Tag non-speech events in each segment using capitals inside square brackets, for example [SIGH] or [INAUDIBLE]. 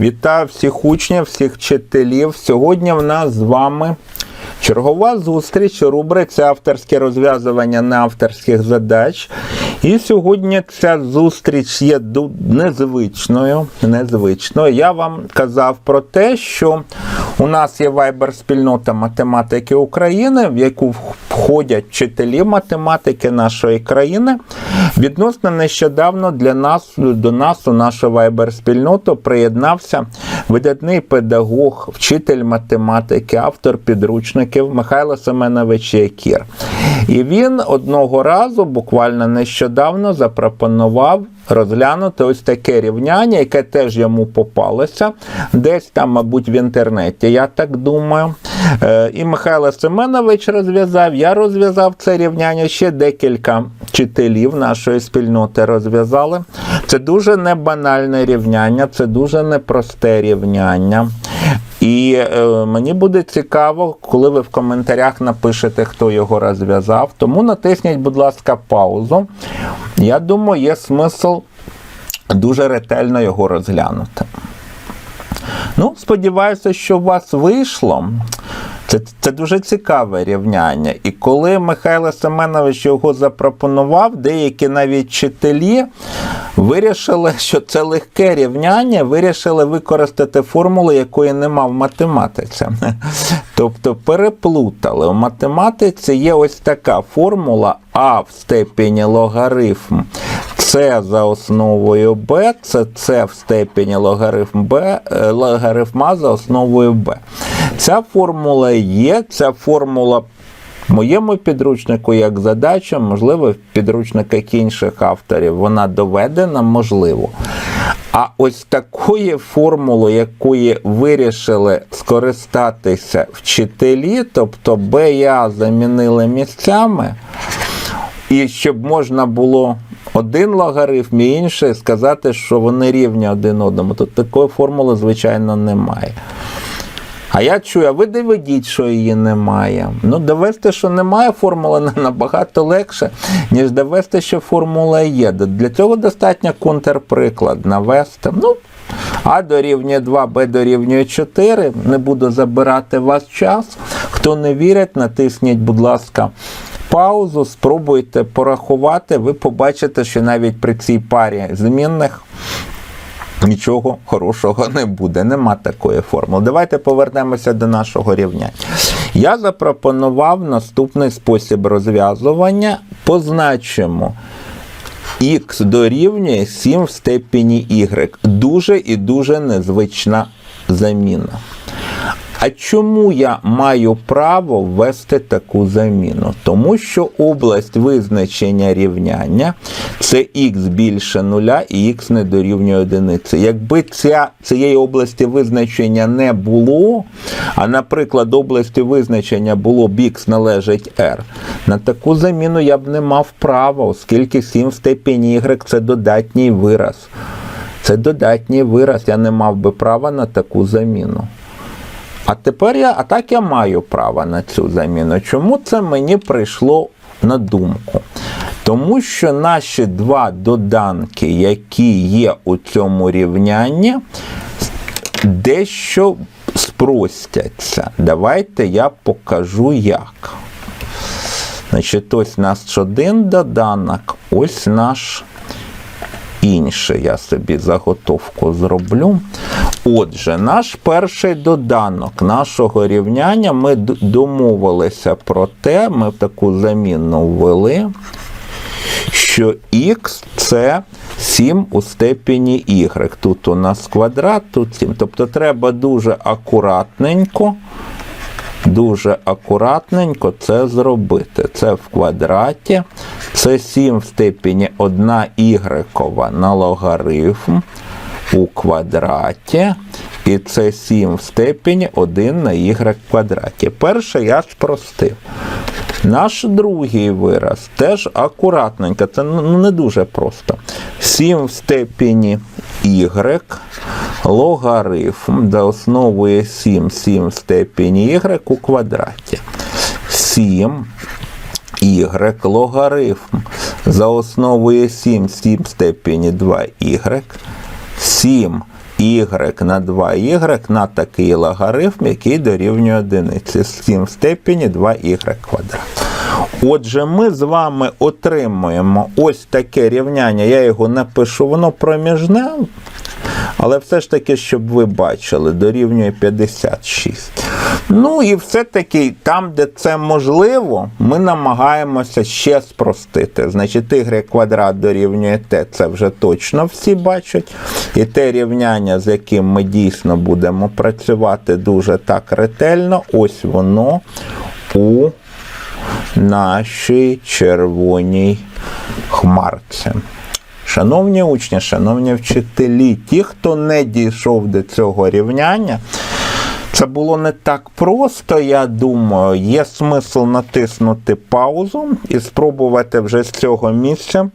Вітаю всіх учнів, всіх вчителів. Сьогодні в нас з вами чергова зустріч у рубриці авторське розв'язування неавторських задач. І сьогодні ця зустріч є незвичною. незвичною. Я вам казав про те, що у нас є вайбер-спільнота математики України, в яку входять вчителі математики нашої країни. Відносно нещодавно для нас до нас у нашу вайбер-спільноту приєднався видатний педагог, вчитель математики, автор підручників Михайло Семенович Якір. І він одного разу, буквально нещодавно, запропонував розглянути ось таке рівняння, яке теж йому попалося, десь там, мабуть, в інтернеті, я так думаю. Е, І Михайло Семенович розв'язав, я розв'язав це рівняння, ще декілька вчителів нашої спільноти розв'язали. Це дуже небанальне рівняння, це дуже непросте рівняння. І е, мені буде цікаво, коли ви в коментарях напишете, хто його розв'язав. Тому натисніть, будь ласка, паузу. Я думаю, є смисл дуже ретельно його розглянути. Ну, сподіваюся, що у вас вийшло. Це, це дуже цікаве рівняння. І коли Михайло Семенович його запропонував, деякі навіть вчителі вирішили, що це легке рівняння, вирішили використати формулу, якої нема в математиці. Тобто переплутали. У математиці є ось така формула А в степені логарифм С за основою Б, це С в степені логарифм Б, е, логарифма за основою Б. Ця формула є, ця формула в моєму підручнику як задача, можливо, в підручниках інших авторів вона доведена, можливо. А ось такої формули, якої вирішили скористатися вчителі, тобто Б і замінили місцями, і щоб можна було один логарифм і інший сказати, що вони рівні один одному. Тут такої формули, звичайно, немає. А я чую, а ви доведіть, що її немає. Ну, довести, що немає формули, [LAUGHS] набагато легше, ніж довести, що формула є. Для цього достатньо контрприклад навести. Ну, а дорівнює 2, Б дорівнює 4. Не буду забирати вас час. Хто не вірить, натисніть, будь ласка, паузу, спробуйте порахувати. Ви побачите, що навіть при цій парі змінних нічого хорошого не буде. Нема такої формули. Давайте повернемося до нашого рівняння. Я запропонував наступний спосіб розв'язування. Позначимо х дорівнює 7 в степені y. Дуже і дуже незвична заміна. А чому я маю право ввести таку заміну? Тому що область визначення рівняння це х більше нуля і х не дорівнює одиниці. Якби ця, цієї області визначення не було, а, наприклад, області визначення було б х належить r, на таку заміну я б не мав права, оскільки 7 в степені y це додатній вираз. Це додатній вираз, я не мав би права на таку заміну. А тепер я, а так я маю право на цю заміну. Чому це мені прийшло на думку? Тому що наші два доданки, які є у цьому рівнянні, дещо спростяться. Давайте я покажу як. Значить, ось наш один доданок, ось наш інший. Я собі заготовку зроблю. Отже, наш перший доданок нашого рівняння ми домовилися про те, ми таку замінну ввели, що х це 7 у степені y. Тут у нас квадрат, тут 7. Тобто треба дуже акуратненько, дуже акуратненько це зробити. Це в квадраті, це 7 в степені 1 y на логарифм у квадраті. І це 7 в степені 1 на y квадраті. Перше я спростив. Наш другий вираз теж акуратненько, це ну, не дуже просто. 7 в степені y логарифм за основою 7, 7 в степені y у квадраті. 7 y логарифм за основою 7, 7 в степені 2y. 7 y на 2y на такий логарифм, який дорівнює одиниці. 7 в степені 2y квадрат. Отже, ми з вами отримуємо ось таке рівняння. Я його напишу, воно проміжне, але все ж таки, щоб ви бачили, дорівнює 56. Ну і все-таки там, де це можливо, ми намагаємося ще спростити. Значить, y квадрат дорівнює t, це вже точно всі бачать. І те рівняння, з яким ми дійсно будемо працювати дуже так ретельно, ось воно у нашій червоній хмарці. Шановні учні, шановні вчителі, ті, хто не дійшов до цього рівняння, це було не так просто, я думаю. Є смисл натиснути паузу і спробувати вже з цього місця.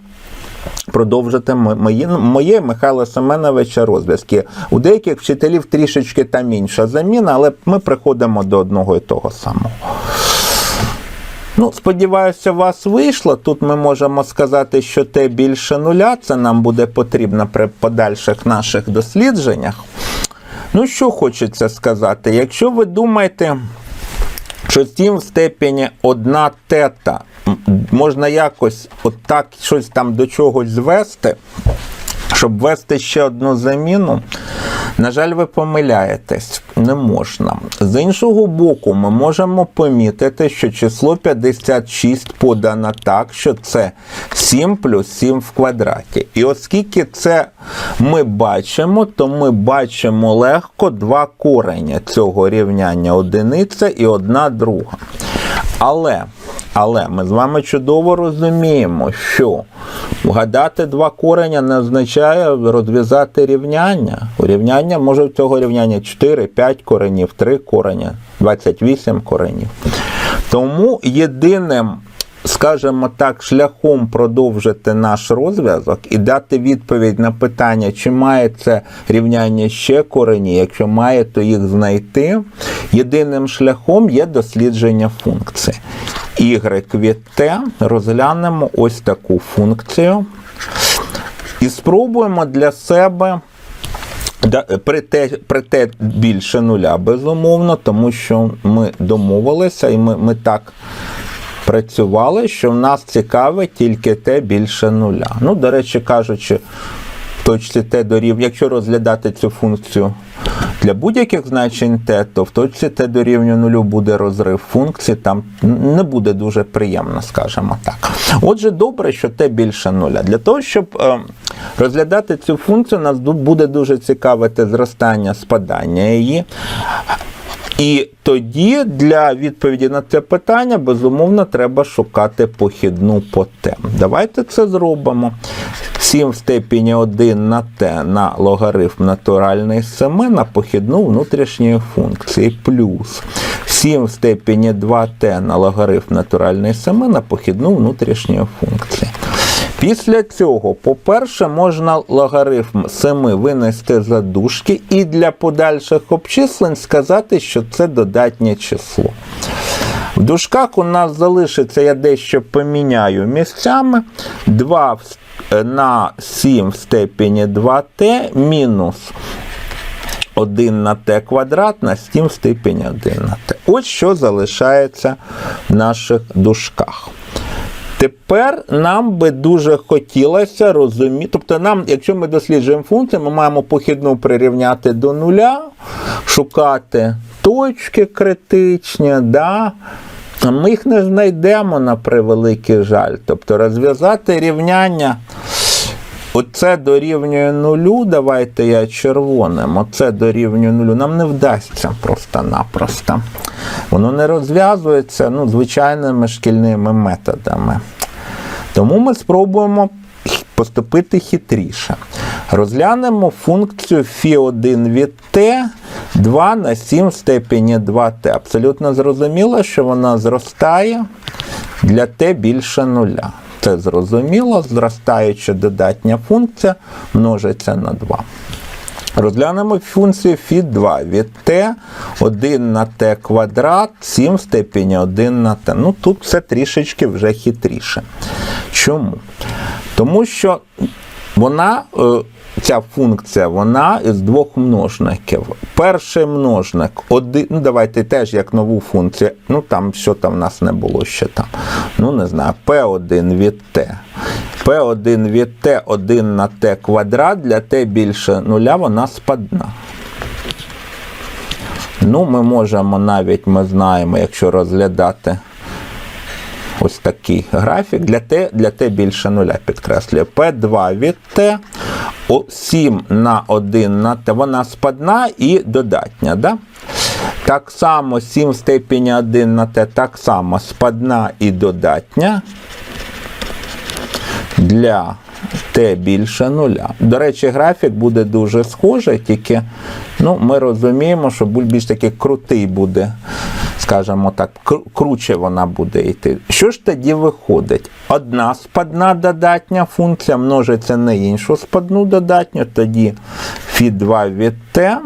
Продовжити моє, моє Михайла Семеновича розв'язки. У деяких вчителів трішечки там інша заміна, але ми приходимо до одного і того самого. Ну, сподіваюся, у вас вийшло. Тут ми можемо сказати, що те більше нуля, це нам буде потрібно при подальших наших дослідженнях. Ну, що хочеться сказати, якщо ви думаєте, що 7 в степені 1 тета можна якось отак щось там до чогось звести, щоб ввести ще одну заміну, на жаль, ви помиляєтесь, не можна. З іншого боку, ми можемо помітити, що число 56 подано так, що це 7 плюс 7 в квадраті. І оскільки це ми бачимо, то ми бачимо легко два корення цього рівняння одиниця і одна друга. Але але ми з вами чудово розуміємо, що вгадати два кореня не означає розв'язати рівняння. У рівняння може в цього рівняння 4, 5 коренів, 3 кореня, 28 коренів. Тому єдиним скажімо так, шляхом продовжити наш розв'язок і дати відповідь на питання, чи має це рівняння ще корені, якщо має, то їх знайти. Єдиним шляхом є дослідження функції. Y від t розглянемо ось таку функцію. І спробуємо для себе. При те, при те більше нуля, безумовно, тому що ми домовилися і ми ми так працювали, що в нас цікавить тільки те більше нуля. Ну, до речі, кажучи, точці Т дорівнює, якщо розглядати цю функцію для будь-яких значень Т, то в точці Т дорівнює нулю буде розрив функції, там не буде дуже приємно, скажімо так. Отже, добре, що Т більше нуля. Для того, щоб е, розглядати цю функцію, нас буде дуже цікавити зростання спадання її. І тоді для відповіді на це питання, безумовно, треба шукати похідну по тем. Давайте це зробимо. 7 в степені 1 на t на логарифм натуральний 7 на похідну внутрішньої функції плюс 7 в степені 2t на логарифм натуральний 7 на похідну внутрішньої функції. Після цього, по-перше, можна логарифм 7 винести за дужки і для подальших обчислень сказати, що це додатнє число. В дужках у нас залишиться, я дещо поміняю місцями 2 на 7 в степені 2t мінус 1 на t квадрат на 7 в степені 1 на t. Ось що залишається в наших дужках. Тепер нам би дуже хотілося розуміти, тобто нам, якщо ми досліджуємо функцію, ми маємо похідну прирівняти до нуля, шукати точки критичні. да, ми їх не знайдемо на превеликий жаль. Тобто розв'язати рівняння. Оце дорівнює нулю, давайте я червоним, оце дорівнює нулю, нам не вдасться просто-напросто. Воно не розв'язується ну, звичайними шкільними методами. Тому ми спробуємо поступити хитріше. Розглянемо функцію φ1 від t 2 на 7 в степені 2t. Абсолютно зрозуміло, що вона зростає для t більше нуля. Це зрозуміло, зростаюча додатня функція множиться на 2. Розглянемо функцію φ 2 від t 1 на t квадрат, 7 в степені 1 на t. Ну тут все трішечки вже хитріше. Чому? Тому що вона, е, ця функція вона із двох множників. Перший множник, один, ну давайте теж як нову функцію. Ну там що там в нас не було ще там. Ну не знаю, P1 від T. P1 від T 1 на T квадрат для T більше нуля, вона спадна. Ну, ми можемо навіть, ми знаємо, якщо розглядати ось такий графік, для Т, для Т більше нуля підкреслює. P2 від Т, 7 на 1 на Т, вона спадна і додатня. Да? Так само 7 в степені 1 на Т, так само спадна і додатня для Т більше нуля. До речі, графік буде дуже схожий, тільки ну, ми розуміємо, що більш такий крутий буде, скажімо так, круче вона буде йти. Що ж тоді виходить? Одна спадна додатня функція множиться на іншу спадну додатню, тоді фі2 від Т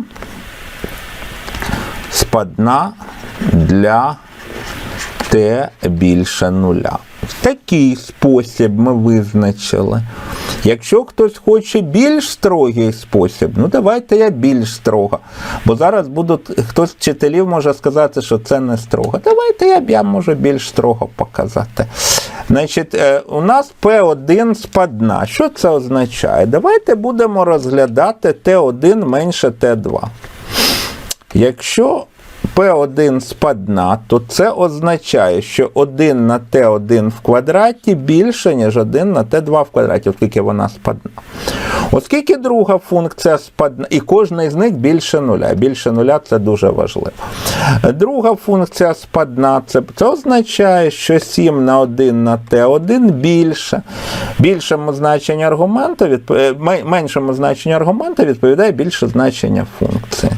спадна для Т більше нуля. В такий спосіб ми визначили. Якщо хтось хоче більш строгий спосіб, ну давайте я більш строго. Бо зараз будуть, хтось з вчителів може сказати, що це не строго. Давайте я, я можу більш строго показати. Значить, е, у нас P1 спадна. Що це означає? Давайте будемо розглядати T1 менше T2. Якщо P1 спадна, то це означає, що 1 на T1 в квадраті більше, ніж 1 на T2 в квадраті, оскільки вона спадна. Оскільки друга функція спадна, і кожна із них більше нуля. Більше нуля це дуже важливо. Друга функція спадна, це, це означає, що 7 на 1 на T1 більше. Більшому значенню аргументу, відп- е, меншому значенню аргументу відповідає більше значення функції.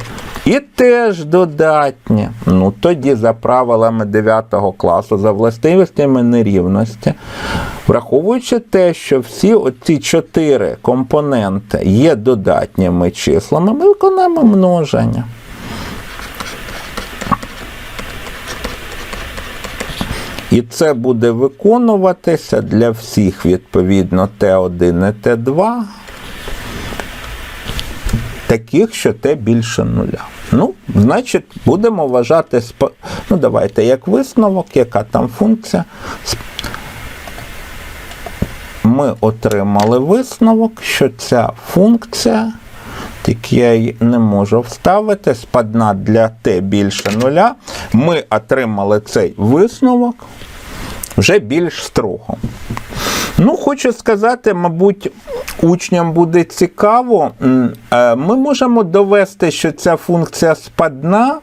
І теж додатнє. Ну тоді за правилами 9 класу, за властивостями нерівності, враховуючи те, що всі оці чотири компоненти є додатніми числами, ми виконаємо множення. І це буде виконуватися для всіх відповідно Т1 і Т2 таких, що те більше нуля. Ну, значить, будемо вважати, ну давайте як висновок, яка там функція. Ми отримали висновок, що ця функція, тільки я її не можу вставити, спадна для t більше нуля. Ми отримали цей висновок вже більш строго. Ну, хочу сказати, мабуть, учням буде цікаво. Е, Ми можемо довести, що ця функція спадна,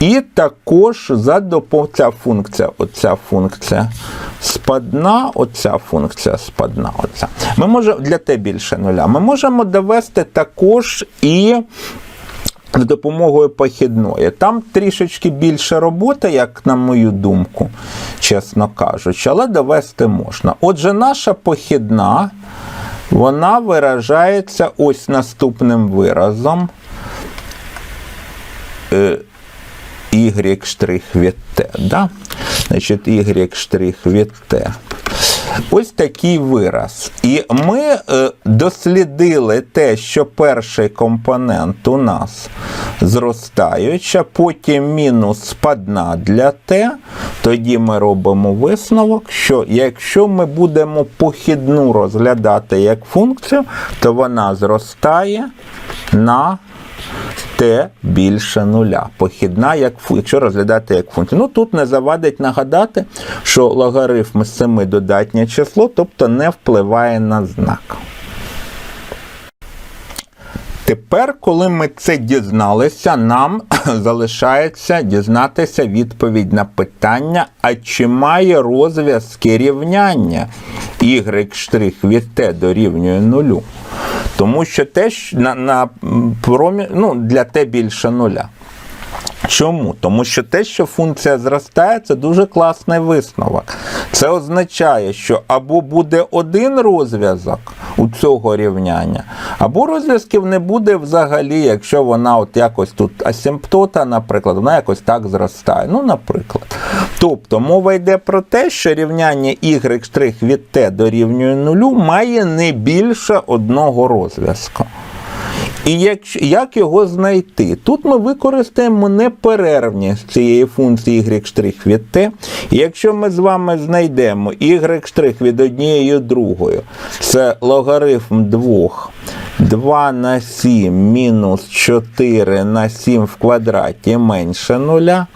і також за допомогою ця функція, оця функція спадна, оця функція спадна. Оця. Ми можемо для t більше нуля. Ми можемо довести також і з допомогою похідної. Там трішечки більше роботи, як на мою думку, чесно кажучи, але довести можна. Отже, наша похідна, вона виражається ось наступним виразом. Е, y' від t. Да? Значить, y' від t. Ось такий вираз. І ми е, дослідили те, що перший компонент у нас зростаюча, потім мінус спадна для t, тоді ми робимо висновок, що якщо ми будемо похідну розглядати як функцію, то вона зростає на t більше нуля. Похідна, як, якщо розглядати як функцію. Ну тут не завадить нагадати, що логарифм 7 додатнє число, тобто не впливає на знак. Тепер, коли ми це дізналися, нам [CLEARS THROAT] залишається дізнатися відповідь на питання, а чи має розв'язки рівняння y' від t дорівнює нулю. Тому що теж на, на промі... ну, для те більше нуля. Чому? Тому що те, що функція зростає, це дуже класний висновок. Це означає, що або буде один розв'язок у цього рівняння, або розв'язків не буде взагалі, якщо вона от якось тут асимптота, наприклад, вона якось так зростає. Ну, наприклад. Тобто мова йде про те, що рівняння y' від t дорівнює нулю має не більше одного розв'язку. І як, як його знайти? Тут ми використаємо неперервність цієї функції y' від t. І якщо ми з вами знайдемо y' від однієї другої, це логарифм 2. 2 на 7 мінус 4 на 7 в квадраті менше нуля.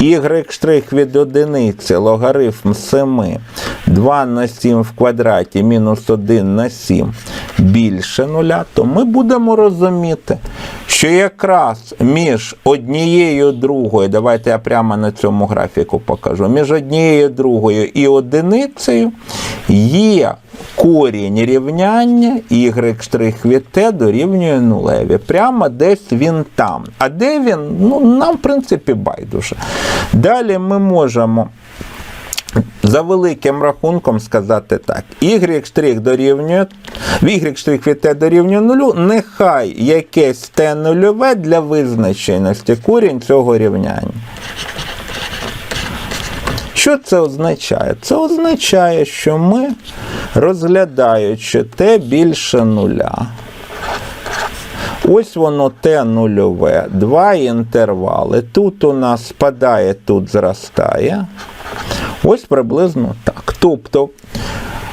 y' від одиниці логарифм 7. 2 на 7 в квадраті мінус 1 на 7 більше нуля, то ми будемо розуміти, що якраз між однією другою, давайте я прямо на цьому графіку покажу, між однією другою і одиницею є корінь рівняння y' від t дорівнює нулеві. Прямо десь він там. А де він? Ну, нам, в принципі, байдуже. Далі ми можемо. За великим рахунком сказати так, y' дорівнює, y' від t дорівнює нулю, нехай якесь t нульове для визначеності корінь цього рівняння. Що це означає? Це означає, що ми, розглядаючи t більше нуля, ось воно t нульове, два інтервали. Тут у нас спадає, тут зростає. Ось приблизно так. Тобто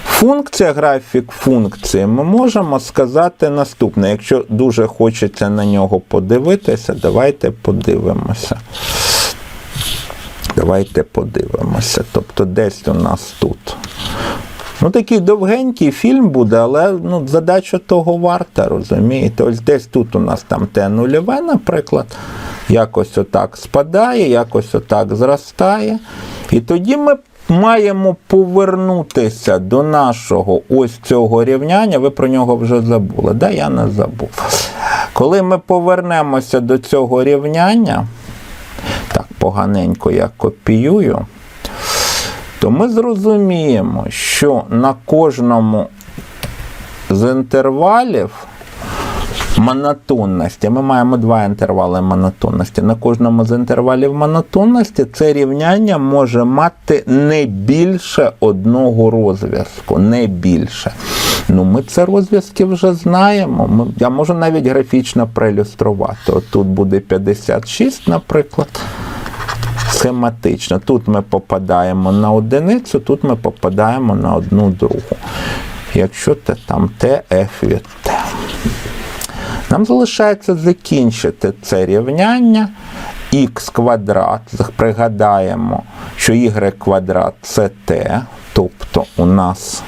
функція, графік функції, ми можемо сказати наступне. Якщо дуже хочеться на нього подивитися, давайте подивимося. Давайте подивимося. Тобто, десь у нас тут. Ну, такий довгенький фільм буде, але ну, задача того варта, розумієте? Ось десь тут у нас там те нульове, наприклад, якось отак спадає, якось отак зростає. І тоді ми маємо повернутися до нашого ось цього рівняння. Ви про нього вже забули. Да, я не забув. Коли ми повернемося до цього рівняння, так, поганенько я копіюю, то ми зрозуміємо, що на кожному з інтервалів монотонності. Ми маємо два інтервали монотонності. На кожному з інтервалів монотонності це рівняння може мати не більше одного розв'язку. Не більше. Ну, Ми це розв'язки вже знаємо. Ми, Я можу навіть графічно проілюструвати. От тут буде 56, наприклад. Схематично. Тут ми попадаємо на одиницю, тут ми попадаємо на одну другу. Якщо це там Т, F від Т. Нам залишається закінчити це рівняння. Х квадрат, пригадаємо, що y квадрат це t, тобто у нас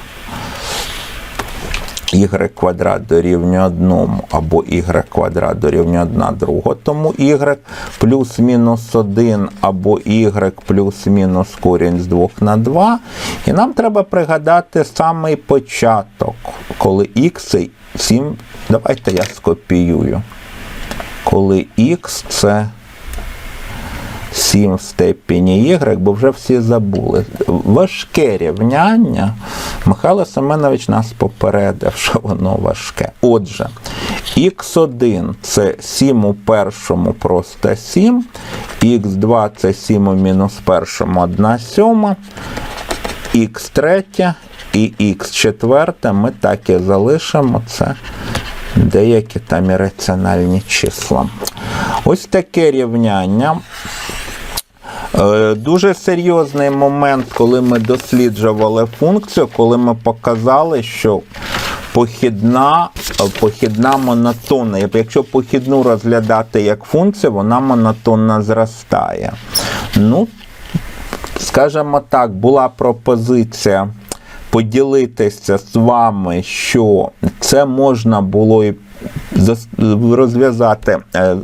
y квадрат дорівнює 1 або y квадрат дорівнює 1 друга, тому y плюс-мінус 1 або y плюс-мінус корінь з 2 на 2. І нам треба пригадати самий початок, коли x 7. Давайте я скопіюю. Коли x це 7 в степені y, бо вже всі забули. Важке рівняння. Михайло Семенович нас попередив, що воно важке. Отже, х1 це 7 у першому просто 7, х2 це 7 у мінус першому 1 сьома, х3 і х4 ми так і залишимо це деякі там ірраціональні числа. Ось таке рівняння. Дуже серйозний момент, коли ми досліджували функцію, коли ми показали, що похідна похідна монотонна. Якщо похідну розглядати як функцію, вона монотонно зростає. Ну, скажімо так, була пропозиція поділитися з вами, що це можна було і розв'язати, е, е,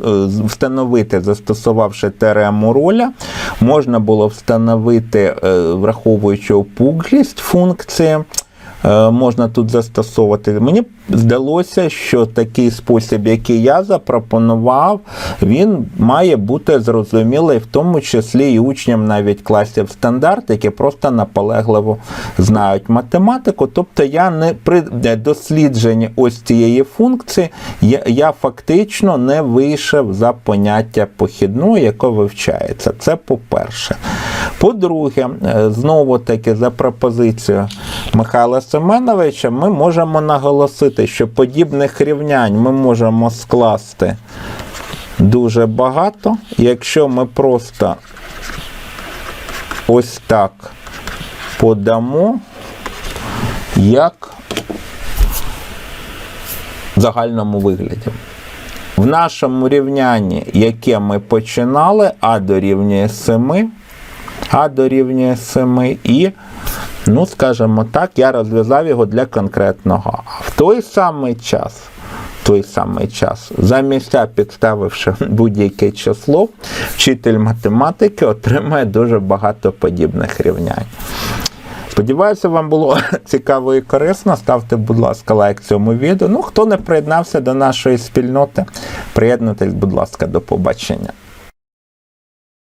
встановити, застосувавши теорему роля, можна було встановити, е, враховуючи опуклість функції. Можна тут застосовувати. Мені здалося, що такий спосіб, який я запропонував, він має бути зрозумілий, в тому числі і учням навіть класів стандарт, які просто наполегливо знають математику. Тобто я не при дослідженні ось цієї функції, я, я фактично не вийшов за поняття похідного, яке вивчається. Це по-перше. По-друге, е, знову таки за пропозицією Михайла Семеновича, ми можемо наголосити, що подібних рівнянь ми можемо скласти дуже багато, якщо ми просто ось так подамо, як в загальному вигляді. В нашому рівнянні, яке ми починали, А дорівнює 7, А дорівнює 7 і, ну, скажімо так, я розв'язав його для конкретного. В той самий час, той самий час, за місця підставивши будь-яке число, вчитель математики отримає дуже багато подібних рівнянь. Сподіваюся, вам було [LAUGHS] цікаво і корисно. Ставте, будь ласка, лайк цьому відео. Ну, хто не приєднався до нашої спільноти, приєднуйтесь, будь ласка, до побачення.